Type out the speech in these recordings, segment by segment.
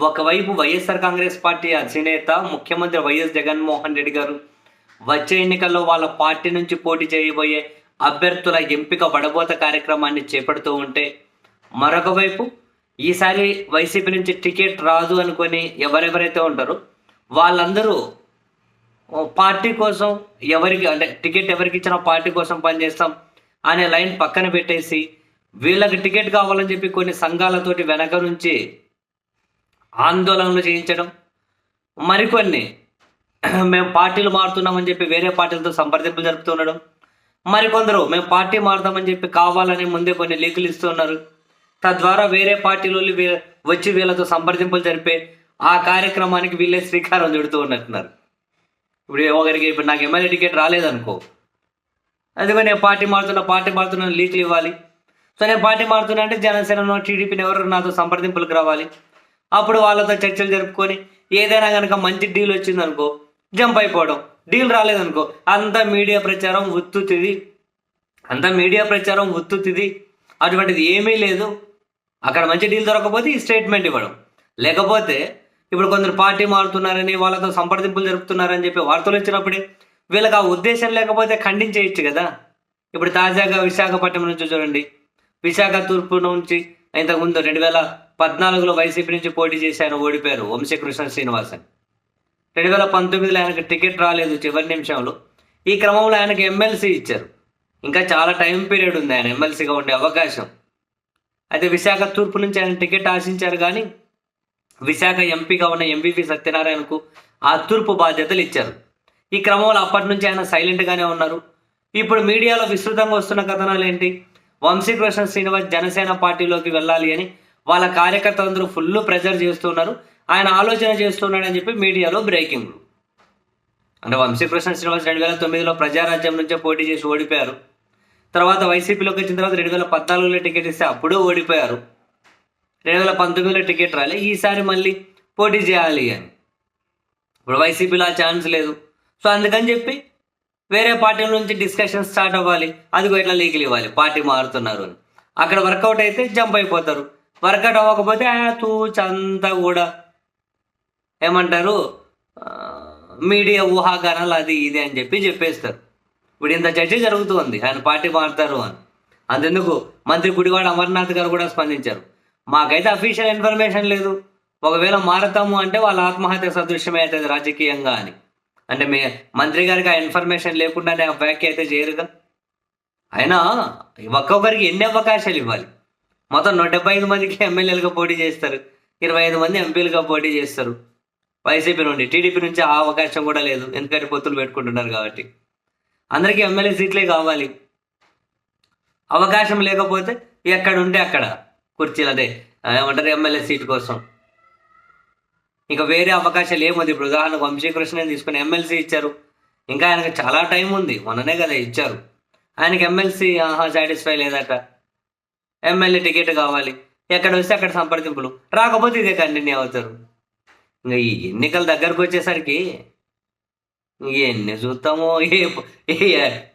ఒకవైపు వైఎస్ఆర్ కాంగ్రెస్ పార్టీ అధినేత ముఖ్యమంత్రి వైఎస్ జగన్మోహన్ రెడ్డి గారు వచ్చే ఎన్నికల్లో వాళ్ళ పార్టీ నుంచి పోటీ చేయబోయే అభ్యర్థుల ఎంపిక వడబోత కార్యక్రమాన్ని చేపడుతూ ఉంటే మరొక వైపు ఈసారి వైసీపీ నుంచి టికెట్ రాదు అనుకొని ఎవరెవరైతే ఉంటారో వాళ్ళందరూ పార్టీ కోసం ఎవరికి అంటే టికెట్ ఎవరికి ఇచ్చినా పార్టీ కోసం పనిచేస్తాం అనే లైన్ పక్కన పెట్టేసి వీళ్ళకి టికెట్ కావాలని చెప్పి కొన్ని సంఘాలతోటి వెనక నుంచి ఆందోళనలు చేయించడం. మరికొన్ని. మేము పార్టీలు మారుతున్నామని చెప్పి వేరే పార్టీలతో సంప్రదింపులు జరుపుతుండడం మరికొందరు మేము పార్టీ మారుతామని చెప్పి కావాలని ముందే కొన్ని లీకులు ఇస్తున్నారు తద్వారా వేరే పార్టీలో వచ్చి వీళ్ళతో సంప్రదింపులు జరిపే ఆ కార్యక్రమానికి వీళ్ళే శ్రీకారం చుడుతూ ఉన్నట్టున్నారు. ఇప్పుడు ఒకరికి ఇప్పుడు నాకు ఎమ్మెల్యే టికెట్ రాలేదనుకో. అందుకని నేను పార్టీ మారుతున్నా పార్టీ మారుతున్నా లీకులు ఇవ్వాలి. సో నేను పార్టీ మారుతున్నా అంటే జనసేన టీడీపీని ఎవరు నాతో సంప్రదింపులకు రావాలి. అప్పుడు వాళ్ళతో చర్చలు జరుపుకొని ఏదైనా కనుక మంచి డీల్ వచ్చిందనుకో జంప్ అయిపోవడం. డీల్ రాలేదనుకో అంత మీడియా ప్రచారం ఉత్తుతిది అంత మీడియా ప్రచారం ఉత్తుతిది అటువంటిది ఏమీ లేదు. అక్కడ మంచి డీల్ దొరకకపోతే ఈ స్టేట్మెంట్ ఇవ్వడం. లేకపోతే ఇప్పుడు కొందరు పార్టీ మారుతున్నారని వాళ్ళతో సంప్రదింపులు జరుపుతున్నారని చెప్పి వార్తలు వచ్చినప్పుడే వీళ్ళకి ఆ ఉద్దేశం లేకపోతే ఖండించేయచ్చు కదా. ఇప్పుడు తాజాగా విశాఖపట్నం నుంచి చూడండి. విశాఖ తూర్పు నుంచి ఇంతకుముందు రెండు వేల పద్నాలుగులో వైసీపీ నుంచి పోటీ చేసి ఆయన ఓడిపోయారు వంశీకృష్ణ శ్రీనివాసన్. రెండు వేల పంతొమ్మిదిలో ఆయనకు టికెట్ రాలేదు చివరి నిమిషంలో. ఈ క్రమంలో ఆయనకు ఎమ్మెల్సీ ఇచ్చారు. ఇంకా చాలా టైం పీరియడ్ ఉంది ఆయన ఎమ్మెల్సీగా ఉండే అవకాశం. అయితే విశాఖ తూర్పు నుంచి ఆయన టికెట్ ఆశించారు కానీ విశాఖ ఎంపీగా ఉన్న ఎంపీపీ సత్యనారాయణకు ఆ తూర్పు బాధ్యతలు ఇచ్చారు. ఈ క్రమంలో అప్పటి నుంచి ఆయన సైలెంట్గానే ఉన్నారు. ఇప్పుడు మీడియాలో విస్తృతంగా వస్తున్న కథనాలు ఏంటి వంశీకృష్ణ శ్రీనివాస్ జనసేన పార్టీలోకి వెళ్ళాలి అని వాళ్ళ కార్యకర్తలందరూ ఫుల్ ప్రెజర్ చేస్తున్నారు. ఆయన ఆలోచన చేస్తున్నాడని చెప్పి మీడియాలో బ్రేకింగ్ అంటే వంశీకృష్ణ శ్రీనివాస్ రెండు వేల తొమ్మిదిలో ప్రజారాజ్యం నుంచే పోటీ చేసి ఓడిపోయారు. తర్వాత వైసీపీలోకి వచ్చిన తర్వాత రెండు వేల పద్నాలుగులో టికెట్ ఇస్తే అప్పుడు ఓడిపోయారు. రెండు వేల పంతొమ్మిదిలో టికెట్ రాలే ఈసారి మళ్ళీ పోటీ చేయాలి అని. ఇప్పుడు వైసీపీలో ఆ ఛాన్స్ లేదు. సో అందుకని చెప్పి వేరే పార్టీల నుంచి డిస్కషన్ స్టార్ట్ అవ్వాలి. అది ఇట్లా లీకులు ఇవ్వాలి. పార్టీ మారుతున్నారు అని. అక్కడ వర్కౌట్ అయితే జంప్ అయిపోతారు. వర్కౌట్ అవ్వకపోతే ఆ తూచ్ అంతా కూడా ఏమంటారు? మీడియా ఊహాగానాలు అది ఇది అని చెప్పి చెప్పేస్తారు. ఇప్పుడు ఇంత చర్చ జరుగుతుంది. ఆయన పార్టీ మారుతారు అని. అంతెందుకు? మంత్రి గుడివాడ అమర్నాథ్ గారు కూడా స్పందించారు. మాకైతే అఫీషియల్ ఇన్ఫర్మేషన్ లేదు. ఒకవేళ మారతాము అంటే వాళ్ళ ఆత్మహత్య సదృశ్యమే అవుతుంది రాజకీయంగా అని. అంటే మీ మంత్రి గారికి ఆ ఇన్ఫర్మేషన్ లేకుండానే ఆ వ్యాఖ్య అయితే చేయరుగా? అయినా ఒక్కొక్కరికి ఎన్ని అవకాశాలు ఇవ్వాలి? మొత్తం నూట డెబ్బై ఐదు మందికి ఎమ్మెల్యేలుగా పోటీ చేస్తారు. ఇరవై ఐదు మంది ఎంపీలుగా పోటీ చేస్తారు. వైసీపీ నుండి టీడీపీ నుంచి ఆ అవకాశం కూడా లేదు. ఎందుకంటే పొత్తులు పెట్టుకుంటున్నారు కాబట్టి. అందరికీ ఎమ్మెల్యే సీట్లే కావాలి. అవకాశం లేకపోతే ఎక్కడ ఉంటే అక్కడ. కుర్చీలు అదే ఏమంటారు? ఎమ్మెల్యే సీట్ కోసం. ఇంకా వేరే అవకాశాలు ఏముంది ఇప్పుడు ఉదాహరణకు వంశీకృష్ణ తీసుకుని ఎమ్మెల్సీ ఇచ్చారు. ఇంకా ఆయనకు చాలా టైం ఉంది. మొన్ననే కదా ఇచ్చారు. ఆయనకి ఎమ్మెల్సీ ఆహా సాటిస్ఫై లేదట. ఎమ్మెల్యే టికెట్ కావాలి. ఎక్కడ వస్తే అక్కడ సంప్రదింపులు. రాకపోతే ఇదే కంటిన్యూ అవుతారు. ఇంకా ఈ ఎన్నికల దగ్గరకు వచ్చేసరికి ఎన్ని చూస్తామో ఏ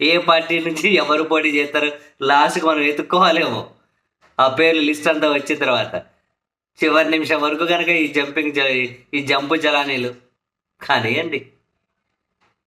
ఏ- పార్టీ నుంచి ఎవరు పోటీ చేస్తారు లాస్ట్కి మనం వెతుక్కోవాలేమో ఆ పేర్లు లిస్ట్ అంతా వచ్చిన తర్వాత. చివరి నిమిషం వరకు కనుక ఈ జంపింగ్ జ- ఈ జంపు జలానీలు. కానివ్వండి